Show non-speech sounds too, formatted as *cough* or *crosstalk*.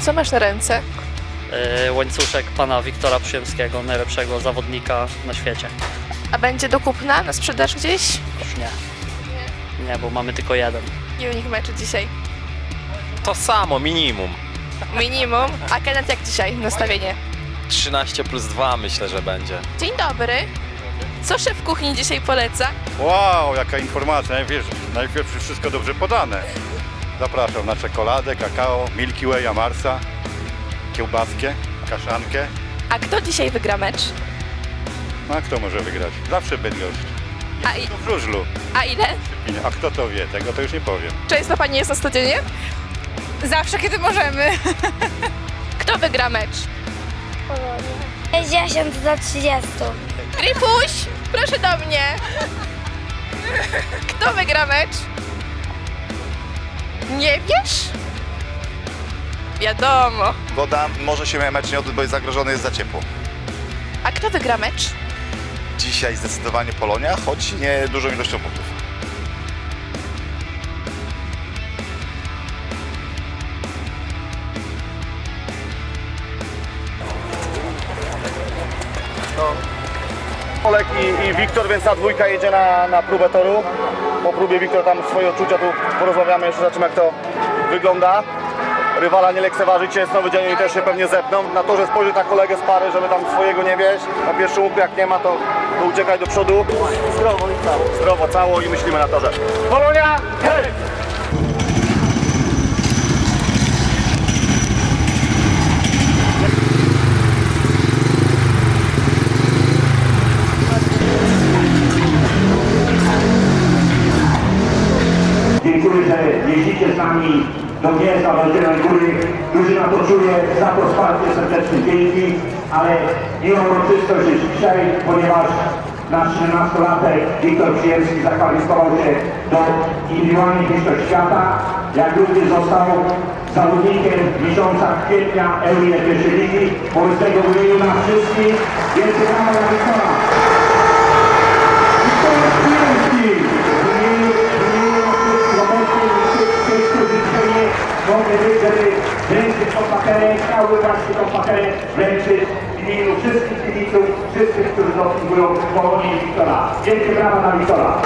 Co masz na ręce? Yy, łańcuszek pana Wiktora Przyjemskiego, najlepszego zawodnika na świecie. A będzie do kupna na sprzedaż gdzieś? Już nie. Nie, bo mamy tylko jeden. I u nich meczy dzisiaj. To samo, minimum. Minimum. A Kenneth jak dzisiaj nastawienie? 13 plus 2 myślę, że będzie. Dzień dobry. Co szef kuchni dzisiaj poleca? Wow, jaka informacja. Najpierw, najpierw wszystko dobrze podane. Zapraszam na czekoladę, kakao, Milky Way, Marsa, kiełbaskę, kaszankę. A kto dzisiaj wygra mecz? No a kto może wygrać? Zawsze Bydgoszcz. A, i, w żużlu. a ile? A kto to wie? Tego to już nie powiem. Często pani jest na stadionie? Zawsze, kiedy możemy. *laughs* Kto wygra mecz? 60 do 30. Gryfuś, proszę do mnie. Kto wygra mecz? Nie wiesz? Wiadomo. Woda może się mecz nie odbyć, bo jest zagrożony jest za ciepło. A kto wygra mecz? Dzisiaj zdecydowanie Polonia, choć nie dużą ilością punktów. Olek i, i Wiktor, więc ta dwójka jedzie na, na próbę toru. Po próbie Wiktor tam swoje odczucia tu porozmawiamy, jeszcze zobaczymy jak to wygląda. Rywala nie lekceważycie, jest nowy dzień, oni też się pewnie zepną. Na torze spojrzeć na kolegę z pary, żeby tam swojego nie wieść. Na pierwszym łuku jak nie ma, to, to uciekaj do przodu. Zdrowo i cało. Zdrowo, cało i myślimy na torze. Polonia! Hej! Jeździcie z nami do do Zielonej Góry. Drużyna to czuje, za to wsparcie serdeczne dzięki, ale nie uroczystość jest dzisiaj, ponieważ nasz 17-latek Wiktor Przyjemski zakwalifikował się do indywidualnych mistrzostw świata, jak również został zawodnikiem miesiąca kwietnia Euro pierwszej ligi. Wobec tego w imieniu nas wszystkich wielkie brawa dla Wiktora. Wiktor Przyjemski! W imieniu, w imieniu momencie tych, tych, którzy dzisiaj nie być, żeby wręczyć tą paterę, chciałby właśnie tą paterę wręczyć w imieniu wszystkich kibiców, wszystkich, którzy dopingują Polonii i Wiktora. Wielkie brawa dla Wiktora!